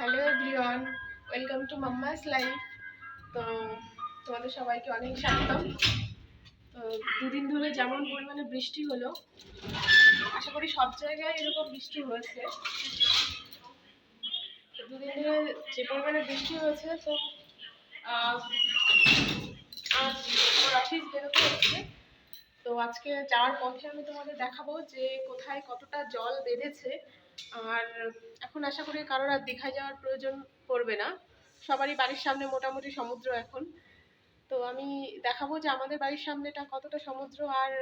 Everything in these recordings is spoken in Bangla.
Hello everyone welcome to mamma's life তো তোমাদের সবাইকে অনেক স্বাগতম। তো দুদিন ধরে যেমন পরিমাণে বৃষ্টি হলো, আশা করি সব জায়গায় এরকম বৃষ্টি হয়েছে। দুদিন ধরে যে পরিমাণে বৃষ্টি হয়েছে, তো আজ অফিস বেরোতে হচ্ছে। তো আজকে যাওয়ার পথে আমি তোমাদের দেখাবো যে কোথায় কতটা জল বেঁধেছে। আর এখন আশা করি কারোর আর দীঘায় যাওয়ার প্রয়োজন পড়বে না। সবারই বাড়ির সামনে মোটামুটি সমুদ্র এখন। তো আমি দেখাবো যে আমাদের বাড়ির সামনেটা কতটা সমুদ্র আর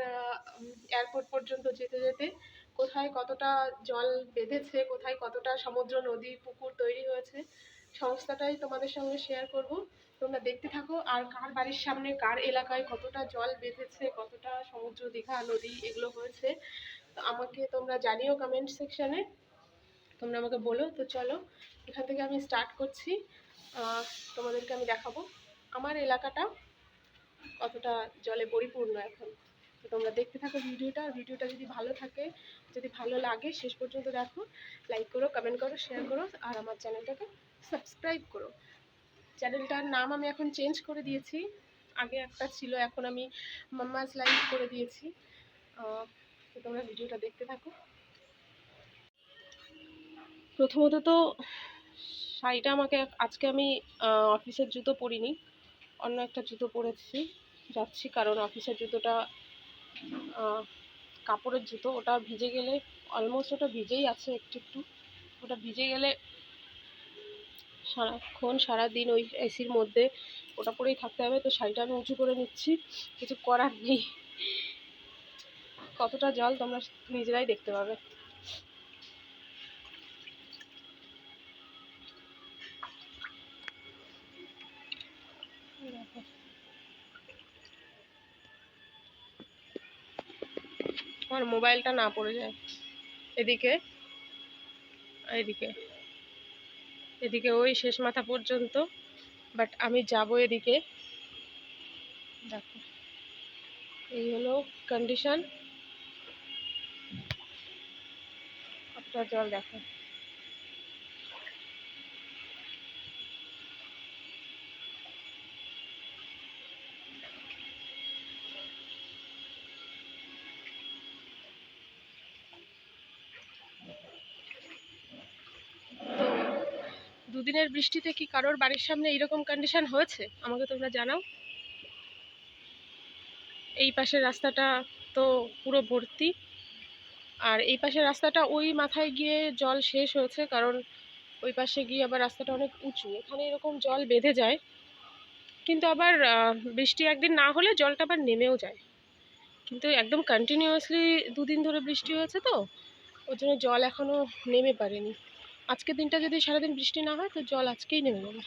এয়ারপোর্ট পর্যন্ত যেতে যেতে কোথায় কতটা জল বেঁধেছে, কোথায় কতটা সমুদ্র, নদী, পুকুর তৈরি হয়েছে, সমস্তটাই তোমাদের সঙ্গে শেয়ার করব। তোমরা দেখতে থাকো আর কার বাড়ির সামনে, কার এলাকায় কতটা জল বেঁধেছে, কতটা সমুদ্র, দীঘা, নদী এগুলো হয়েছে। আমাকে তোমরা জানিও কমেন্ট সেকশানে তোমরা আমাকে বলো, তো চলো, এখান থেকে আমি স্টার্ট করছি। তোমাদেরকে আমি দেখাবো। আমার এলাকাটা কতটা জলে পরিপূর্ণ এখন। তো তোমরা দেখতে থাকো ভিডিওটা ভিডিওটা যদি ভালো থাকে, যদি ভালো লাগে, শেষ পর্যন্ত দেখো। লাইক করো কমেন্ট করো শেয়ার করো, আর আমার চ্যানেলটাকে সাবস্ক্রাইব করো। চ্যানেলটার নাম আমি এখন চেঞ্জ করে দিয়েছি। আগে একটা ছিল, এখন আমি মাম্মাজ লাইভ করে দিয়েছি। তো তোমরা ভিডিওটা দেখতে থাকো। প্রথমত তো শাড়িটা আমাকে আজকে আমি অফিসের জুতো পরিনি, অন্য একটা জুতো পরেছি, যাচ্ছি কারণ অফিসের জুতোটা কাপড়ের জুতো, ওটা ভিজে গেলে অলমোস্ট ওটা ভিজেই আছে একটু একটু, ওটা ভিজে গেলে সারাক্ষণ, সারাদিন ওই এসির মধ্যে ওটা পরেই থাকতে হবে, তো শাড়িটা আমি উঁচু করে নিচ্ছি, কিছু করার নেই। কতটা জল তোমরা নিজেরাই দেখতে পাবে। আমার মোবাইলটা না পড়ে যায়। এদিকে এদিকে এদিকে ওই শেষ মাথা পর্যন্ত বাট আমি যাব এদিকে। দেখো, এই হলো কন্ডিশন আপনার জল দেখো তো দুদিনের বৃষ্টিতে কি কারোর বাড়ির সামনে এইরকম কন্ডিশন হয়েছে? আমাকে তোমরা জানাও। এই পাশের রাস্তাটা তো পুরো ভর্তি। আর এই পাশের রাস্তাটা ওই মাথায় গিয়ে জল শেষ হয়েছে, কারণ ওই পাশে গিয়ে আবার রাস্তাটা অনেক উঁচু। এখানে এরকম জল বেঁধে যায়, কিন্তু আবার বৃষ্টি একদিন না হলে জলটা আবার নেমেও যায়। কিন্তু একদম কন্টিনিউয়াসলি দুদিন ধরে বৃষ্টি হয়েছে তো, ওর জন্য জল এখনও নেমে পারেনি। আজকের দিনটা যদি সারাদিন বৃষ্টি না হয়, তো জল আজকেই নেমে যাবে।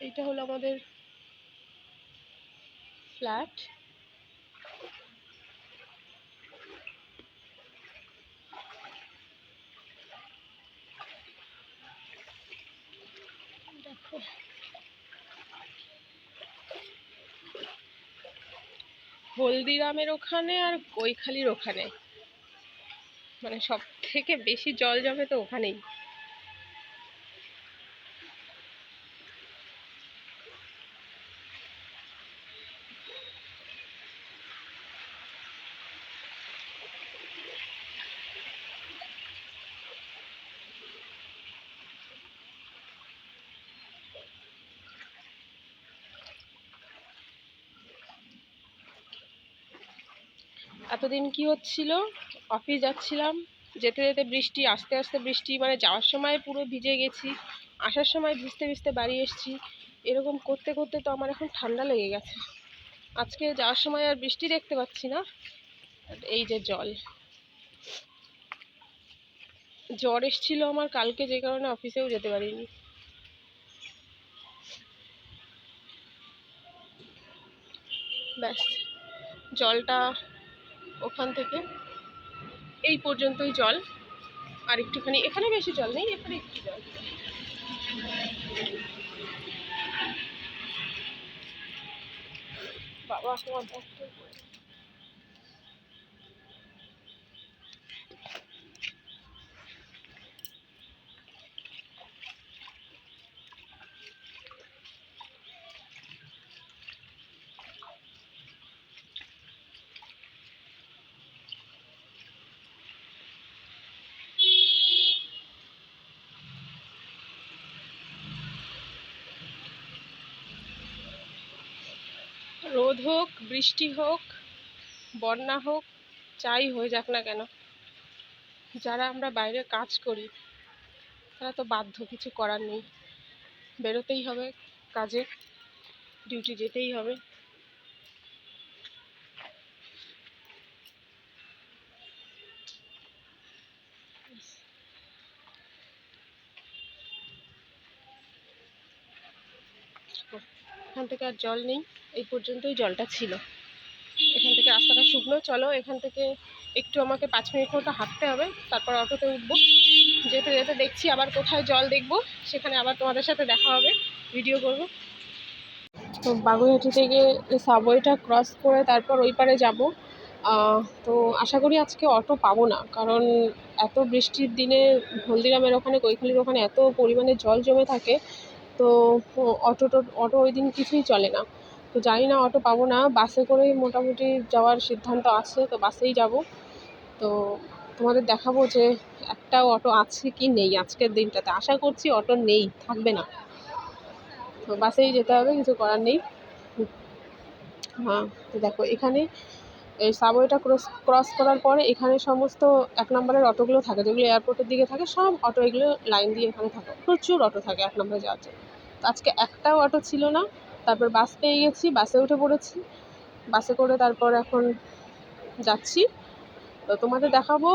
এইটা হলো আমাদের ফ্ল্যাট। দেখো। হলদিরামের ওখানে আর কৈখালির ওখানে। মানে সব থেকে বেশি জল জমে তো ওখানেই। এতদিন কি হচ্ছিল? অফিস যাচ্ছিলাম, যেতে যেতে বৃষ্টি, আস্তে আস্তে বৃষ্টি মানে যাওয়ার সময় পুরো ভিজে গেছি, আসার সময় ভিজতে ভিজতে বাড়ি এসেছি, এরকম করতে করতে তো আমার এখন ঠান্ডা লেগে গেছে। আজকে যাওয়ার সময় আর বৃষ্টি দেখতে পাচ্ছি না এই যে জল। জ্বর এসেছিল আমার কালকে, যে কারণে অফিসেও যেতে পারিনি। ব্যাস, জলটা ওখান থেকে এই পর্যন্তই জল। আর একটুখানি এখানে বেশি জল নেই এখানে একটু জল। বাবা তোমার রোদ হোক, বৃষ্টি হোক, বন্যা হোক, যাই হয়ে যাক না কেন, যারা আমরা বাইরে কাজ করি, তারা তো বাধ্য, কিছু করার নেই। বেরোতেই হবে কাজে ডিউটি যেতেই হবে। এখান থেকে আর জল নেই, এই পর্যন্তই জলটা ছিল। এখান থেকে রাস্তাটা শুকনো, চলো এখান থেকে একটু আমাকে পাঁচ মিনিট মতো হাঁটতে হবে, তারপর অটোতে উঠবো। যেতে যেতে দেখছি আবার কোথায় জল দেখব, সেখানে আবার তোমাদের সাথে দেখা হবে ভিডিও করব। তো বাগুইহাটি থেকে সাবওয়েটা ক্রস করে তারপর ওই পারে যাব। তো আশা করি আজকে অটো পাবো না, কারণ এত বৃষ্টির দিনে হলদিরামের ওখানে, কৈখালির ওখানে এত পরিমাণে জল জমে থাকে তো অটো টো অটো ওই দিন কিছুই চলে না। তো জানি না অটো পাবো না, বাসে করেই মোটামুটি যাওয়ার সিদ্ধান্ত আছে, তো বাসেই যাব। তো তোমাদের দেখাবো যে একটাও অটো আছে কি নেই আজকের দিনটাতে। আশা করছি অটো নেই, থাকবে না। তো বাসেই যেতে হবে, কিছু করার নেই। হ্যাঁ তো দেখো, এখানে এই সাবওয়েটা ক্রস ক্রস করার পরে এখানে সমস্ত এক নম্বরের অটোগুলো থাকে, যেগুলো এয়ারপোর্টের দিকে থাকে, সব অটো এগুলো লাইন দিয়ে এখানে থাকে। প্রচুর অটো থাকে এক নম্বরে যাওয়ার জন্য। তো আজকে একটাও অটো ছিল না। তারপর বাস পেয়ে গেছি বাসে উঠে পড়েছি। বাসে করে তারপর এখন যাচ্ছি। তো তোমাদের দেখাবো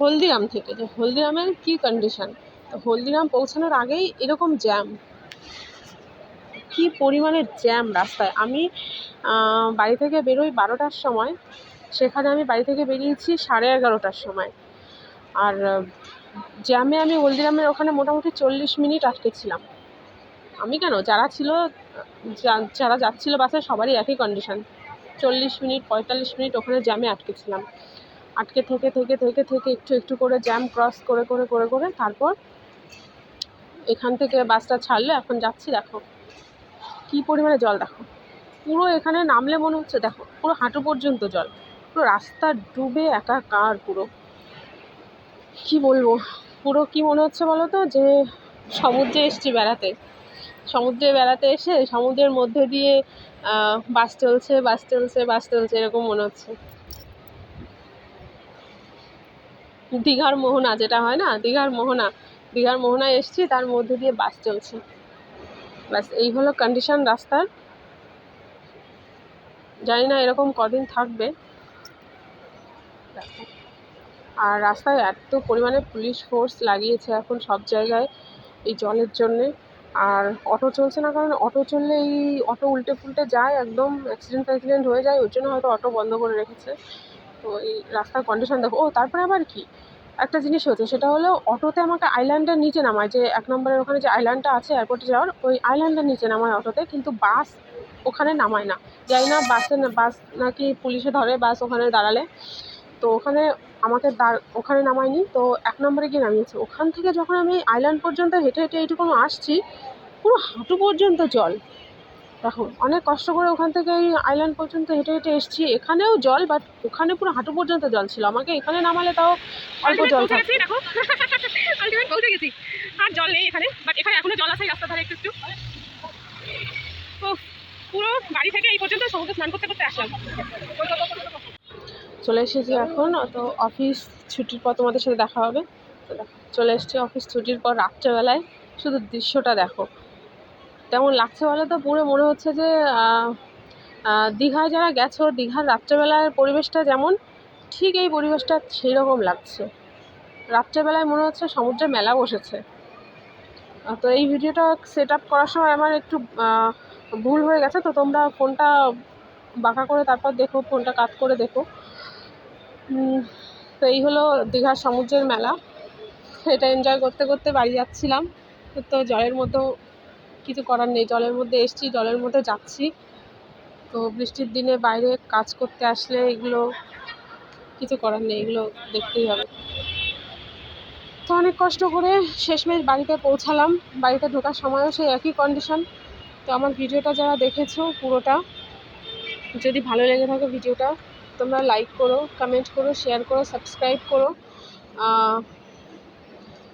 হলদিরাম থেকে, যে হলদিরামের কী কন্ডিশন তো হলদিরাম পৌঁছানোর আগেই এরকম জ্যাম কী পরিমাণে জ্যাম রাস্তায়। আমি বাড়ি থেকে বেরোই বারোটার সময়। সেখানে আমি বাড়ি থেকে বেরিয়েছি সাড়ে এগারোটার সময়। আর জ্যামে আমি হলদিরামের ওখানে মোটামুটি চল্লিশ মিনিট আটকেছিলাম আমি কেন? যারা ছিল যারা যাচ্ছিল বাসে সবারই একই কন্ডিশন চল্লিশ মিনিট, পঁয়তাল্লিশ মিনিট ওখানে জ্যামে আটকেছিলাম আটকে থেকে থেকে থেকে থেকে একটু একটু করে জ্যাম ক্রস করে করে করে করে তারপর এখান থেকে বাসটা ছাড়লে এখন যাচ্ছি, দেখো। কী পরিমাণে জল দেখো? পুরো এখানে নামলে মনে হচ্ছে, দেখো, পুরো হাঁটু পর্যন্ত জল। পুরো রাস্তা ডুবে একাকার পুরো। কি বলব? পুরো কি মনে হচ্ছে বলো তো? যে সমুদ্রে এসছি বেড়াতে। সমুদ্রে বেড়াতে এসে সমুদ্রের মধ্যে দিয়ে বাস চলছে বাস চলছে বাস চলছে, এরকম মনে হচ্ছে। দীঘার মোহনা যেটা হয় না? দীঘার মোহনা। দীঘার মোহনায় এসছি, তার মধ্যে দিয়ে বাস চলছে। ব্যাস, এই হলো কন্ডিশন রাস্তার। জানি না এরকম কদিন থাকবে। আর রাস্তায় এত পরিমাণে পুলিশ ফোর্স লাগিয়েছে এখন সব জায়গায় এই জলের জন্যে। আর অটো চলছে না কারণ অটো চললে এই অটো উল্টে ফুলটে যায়, একদম অ্যাক্সিডেন্ট ফ্যাক্সিডেন্ট হয়ে যায়, ওই জন্য হয়তো অটো বন্ধ করে রেখেছে। তো এই রাস্তার কন্ডিশন দেখো। ও, তারপরে আবার কি? একটা জিনিস হচ্ছে সেটা হলো অটোতে আমাকে আইল্যান্ডের নিচে নামায়, যে এক নম্বরের ওখানে যে আইল্যান্ডটা আছে এয়ারপোর্টে যাওয়ার, ওই আইল্যান্ডের নিচে নামায় অটোতে, কিন্তু বাস ওখানে নামায় না। যাই না, বাসে বাস নাকি পুলিশে ধরে, বাস ওখানে দাঁড়ালে। তো ওখানে আমাকে দাঁড়, ওখানে নামায়নি, তো এক নম্বরে গিয়ে নামিয়েছে। ওখান থেকে যখন আমি আইল্যান্ড পর্যন্ত হেঁটে হেঁটে এইটুকুনো আসছি, পুরো হাঁটু পর্যন্ত জল। দেখো অনেক কষ্ট করে ওখান থেকে এই আইল্যান্ড পর্যন্ত হেঁটে হেঁটে এসেছি। এখানেও জল বাট ওখানে পুরো হাঁটু পর্যন্ত জল ছিল। আমাকে এখানে নামালে তাও অল্প জল দেখো। আলটিমেট পৌঁছে গেছি। আর জল নেই এখানে বাট এখানে এখনও জল আছে রাস্তা ধারে একটু একটু। ও পুরো বাড়ি থেকে এই পর্যন্ত সমুদ্রে স্নান করতে করতে আসলাম। চলে এসেছি এখন তো অফিস ছুটির পর তোমাদের সাথে দেখা হবে। চলে এসেছি অফিস ছুটির পর রাত্রেবেলায়। শুধু দৃশ্যটা দেখো। তেমন লাগছে বলে তো? পুরো মনে হচ্ছে যে দীঘায় যারা গেছো, দীঘার রাত্রেবেলার পরিবেশটা যেমন, ঠিক এই পরিবেশটা সেই রকম লাগছে। রাত্রেবেলায় মনে হচ্ছে সমুদ্রে মেলা বসেছে। তো এই ভিডিওটা সেট আপ করার সময় আমার একটু ভুল হয়ে গেছে, তো তোমরা ফোনটা বাঁকা করে তারপর দেখো, ফোনটা কাট করে দেখো। তো এই হলো দীঘার সমুদ্রের মেলা। এটা এনজয় করতে করতে বাড়ি যাচ্ছিলাম। তো জলের মধ্যেও কিছু করার নেই। জলের মধ্যে এসছি, জলের মধ্যে যাচ্ছি। তো বৃষ্টির দিনে বাইরে কাজ করতে আসলে এগুলো কিছু করার নেই, এগুলো দেখতেই হবে। তো অনেক কষ্ট করে শেষমেশ বাড়িতে পৌঁছালাম। বাড়িতে ঢোকার সময়ও সেই একই কন্ডিশন তো আমার ভিডিওটা যারা দেখেছ পুরোটা, যদি ভালো লেগে থাকে ভিডিওটা, তোমরা লাইক করো কমেন্ট করো শেয়ার করো সাবস্ক্রাইব করো।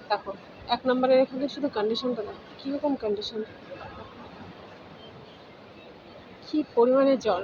দেখো, এক নম্বরের এখানে শুধু কন্ডিশনটা দেখো। কীরকম কন্ডিশন কি পরিমাণে জল?